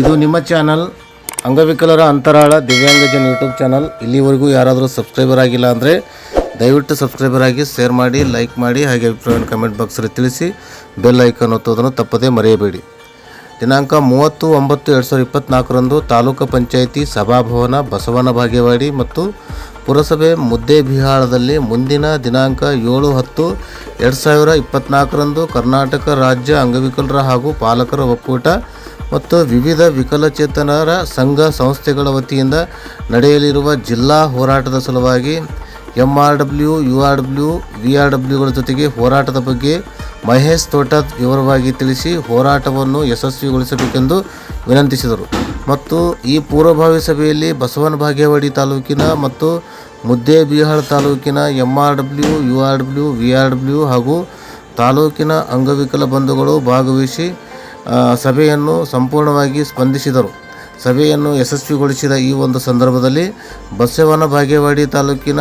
ಇದು ನಿಮ್ಮ ಚಾನಲ್ ಅಂಗವಿಕಲರ ಅಂತರಾಳ ದಿವ್ಯಾಂಗಜನ್ ಯೂಟ್ಯೂಬ್ ಚಾನಲ್. ಇಲ್ಲಿವರೆಗೂ ಯಾರಾದರೂ ಸಬ್ಸ್ಕ್ರೈಬರ್ ಆಗಿಲ್ಲ ಅಂದರೆ ದಯವಿಟ್ಟು ಸಬ್ಸ್ಕ್ರೈಬರ್ ಆಗಿ ಶೇರ್ ಮಾಡಿ, ಲೈಕ್ ಮಾಡಿ, ಹಾಗೆ ಅಭಿಪ್ರಾಯವನ್ನು ಕಮೆಂಟ್ ಬಾಕ್ಸಲ್ಲಿ ತಿಳಿಸಿ, ಬೆಲ್ ಐಕನ್ ಒತ್ತೋದನ್ನು ತಪ್ಪದೇ ಮರೆಯಬೇಡಿ. ದಿನಾಂಕ ಮೂವತ್ತು, ಒಂಬತ್ತು, ಎರಡು ಸಾವಿರದ ಇಪ್ಪತ್ತ್ನಾಲ್ಕರಂದು ತಾಲೂಕು ಪಂಚಾಯಿತಿ ಸಭಾಭವನ ಬಸವನ ಬಾಗೇವಾಡಿ ಮತ್ತು ಪುರಸಭೆ ಮುದ್ದೇಬಿಹಾಳದಲ್ಲಿ ಮುಂದಿನ ದಿನಾಂಕ ಏಳು, ಹತ್ತು, ಎರಡು ಸಾವಿರ ಇಪ್ಪತ್ತ್ನಾಲ್ಕರಂದು ಕರ್ನಾಟಕ ರಾಜ್ಯ ಅಂಗವಿಕಲರ ಹಾಗೂ ಪಾಲಕರ ಒಕ್ಕೂಟ ಮತ್ತು ವಿವಿಧ ವಿಕಲಚೇತನರ ಸಂಘ ಸಂಸ್ಥೆಗಳ ವತಿಯಿಂದ ನಡೆಯಲಿರುವ ಜಿಲ್ಲಾ ಹೋರಾಟದ ಸಲುವಾಗಿ M R W U R W V R ಡಬ್ಲ್ಯೂಗಳ ಜೊತೆಗೆ ಹೋರಾಟದ ಬಗ್ಗೆ ಮಹೇಶ್ ತೋಟದ್ ವಿವರವಾಗಿ ತಿಳಿಸಿ ಹೋರಾಟವನ್ನು ಯಶಸ್ವಿಗೊಳಿಸಬೇಕೆಂದು ವಿನಂತಿಸಿದರು. ಮತ್ತು ಈ ಪೂರ್ವಭಾವಿ ಸಭೆಯಲ್ಲಿ ಬಸವನ ಬಾಗೇವಾಡಿ ತಾಲೂಕಿನ ಮತ್ತು ಮುದ್ದೇಬಿಹಾಳ್ ತಾಲೂಕಿನ M R W U R W V R W ಹಾಗೂ ತಾಲೂಕಿನ ಅಂಗವಿಕಲ ಬಂಧುಗಳು ಭಾಗವಹಿಸಿ ಸಭೆಯನ್ನು ಸಂಪೂರ್ಣವಾಗಿ ಸ್ಪಂದಿಸಿದರು. ಸಭೆಯನ್ನು ಯಶಸ್ವಿಗೊಳಿಸಿದ ಈ ಒಂದು ಸಂದರ್ಭದಲ್ಲಿ ಬಸವನ ಬಾಗೇವಾಡಿ ತಾಲೂಕಿನ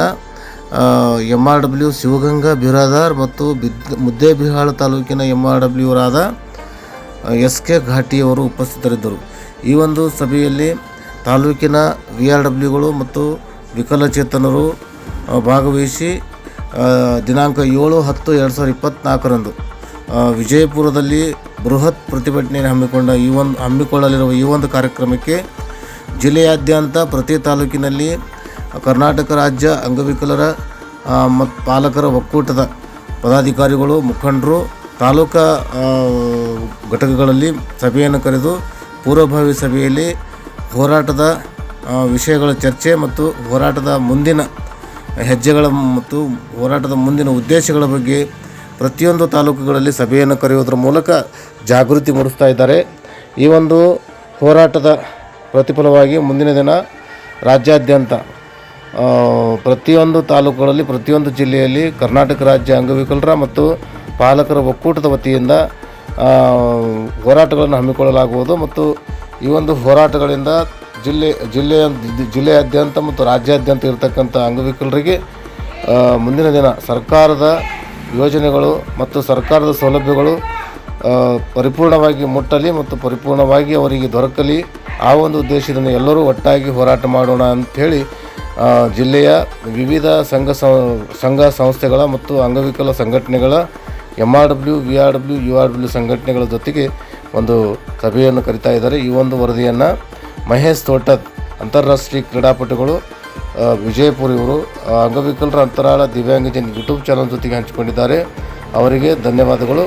M R W Shivaganga Biradar ಮತ್ತು ಬಿದ್, ಮುದ್ದೇಬಿಹಾಳ ತಾಲೂಕಿನ ಎಂ ಆರ್ ಡಬ್ಲ್ಯೂರಾದ ಎಸ್ ಕೆ ಘಾಟಿಯವರು ಉಪಸ್ಥಿತರಿದ್ದರು. ಈ ಒಂದು ಸಭೆಯಲ್ಲಿ ತಾಲೂಕಿನ ವಿ ಆರ್ ಡಬ್ಲ್ಯೂಗಳು ಮತ್ತು ವಿಕಲಚೇತನರು ಭಾಗವಹಿಸಿ ದಿನಾಂಕ ಏಳು ಹತ್ತು ಎರಡು ಸಾವಿರದ ಇಪ್ಪತ್ತ್ನಾಲ್ಕರಂದು ವಿಜಯಪುರದಲ್ಲಿ ಬೃಹತ್ ಪ್ರತಿಭಟನೆಯನ್ನು ಹಮ್ಮಿಕೊಂಡ ಈ ಒಂದು ಹಮ್ಮಿಕೊಳ್ಳಲಿರುವ ಈ ಒಂದು ಕಾರ್ಯಕ್ರಮಕ್ಕೆ ಜಿಲ್ಲೆಯಾದ್ಯಂತ ಪ್ರತಿ ತಾಲೂಕಿನಲ್ಲಿ ಕರ್ನಾಟಕ ರಾಜ್ಯ ಅಂಗವಿಕಲರ ಮತ್ತು ಪಾಲಕರ ಒಕ್ಕೂಟದ ಪದಾಧಿಕಾರಿಗಳು, ಮುಖಂಡರು, ತಾಲೂಕಾ ಘಟಕಗಳಲ್ಲಿ ಸಭೆಯನ್ನು ಕರೆದು ಪೂರ್ವಭಾವಿ ಸಭೆಯಲ್ಲಿ ಹೋರಾಟದ ವಿಷಯಗಳ ಚರ್ಚೆ ಮತ್ತು ಹೋರಾಟದ ಮುಂದಿನ ಹೆಜ್ಜೆಗಳ ಮತ್ತು ಹೋರಾಟದ ಮುಂದಿನ ಉದ್ದೇಶಗಳ ಬಗ್ಗೆ ಪ್ರತಿಯೊಂದು ತಾಲೂಕುಗಳಲ್ಲಿ ಸಭೆಯನ್ನು ಕರೆಯುವುದರ ಮೂಲಕ ಜಾಗೃತಿ ಮೂಡಿಸ್ತಾ ಇದ್ದಾರೆ. ಈ ಒಂದು ಹೋರಾಟದ ಪ್ರತಿಫಲವಾಗಿ ಮುಂದಿನ ದಿನ ರಾಜ್ಯಾದ್ಯಂತ ಪ್ರತಿಯೊಂದು ತಾಲೂಕುಗಳಲ್ಲಿ, ಪ್ರತಿಯೊಂದು ಜಿಲ್ಲೆಯಲ್ಲಿ ಕರ್ನಾಟಕ ರಾಜ್ಯ ಅಂಗವಿಕಲರ ಮತ್ತು ಪಾಲಕರ ಒಕ್ಕೂಟದ ವತಿಯಿಂದ ಹೋರಾಟಗಳನ್ನು ಹಮ್ಮಿಕೊಳ್ಳಲಾಗುವುದು ಮತ್ತು ಈ ಒಂದು ಹೋರಾಟಗಳಿಂದ ಜಿಲ್ಲೆ ಜಿಲ್ಲೆಯ ಜಿಲ್ಲೆಯಾದ್ಯಂತ ಮತ್ತು ರಾಜ್ಯಾದ್ಯಂತ ಇರತಕ್ಕಂಥ ಅಂಗವಿಕಲರಿಗೆ ಮುಂದಿನ ದಿನ ಸರ್ಕಾರದ ಯೋಜನೆಗಳು ಮತ್ತು ಸರ್ಕಾರದ ಸೌಲಭ್ಯಗಳು ಪರಿಪೂರ್ಣವಾಗಿ ಮುಟ್ಟಲಿ ಮತ್ತು ಪರಿಪೂರ್ಣವಾಗಿ ಅವರಿಗೆ ದೊರಕಲಿ, ಆ ಒಂದು ಉದ್ದೇಶದಿಂದ ಎಲ್ಲರೂ ಒಟ್ಟಾಗಿ ಹೋರಾಟ ಮಾಡೋಣ ಅಂಥೇಳಿ ಜಿಲ್ಲೆಯ ವಿವಿಧ ಸಂಘ ಸಂಘ ಸಂಸ್ಥೆಗಳ ಮತ್ತು ಅಂಗವಿಕಲ ಸಂಘಟನೆಗಳ M R W V R W U R W ಸಂಘಟನೆಗಳ ಜೊತೆಗೆ ಒಂದು ಸಭೆಯನ್ನು ಕರಿತಾ ಇದ್ದಾರೆ. ಈ ಒಂದು ವರದಿಯನ್ನು ಮಹೇಶ್ ತೋಟದ್ ಅಂತಾರಾಷ್ಟ್ರೀಯ ಕ್ರೀಡಾಪಟುಗಳು ವಿಜಯಪುರ ಇವರು ಅಂಗವಿಕಲರ ಅಂತರಾಳ ದಿವ್ಯಾಂಗಜನ್ ಯೂಟ್ಯೂಬ್ ಚಾನಲ್ ಜೊತೆಗೆ ಹಂಚಿಕೊಂಡಿದ್ದಾರೆ. ಅವರಿಗೆ ಧನ್ಯವಾದಗಳು.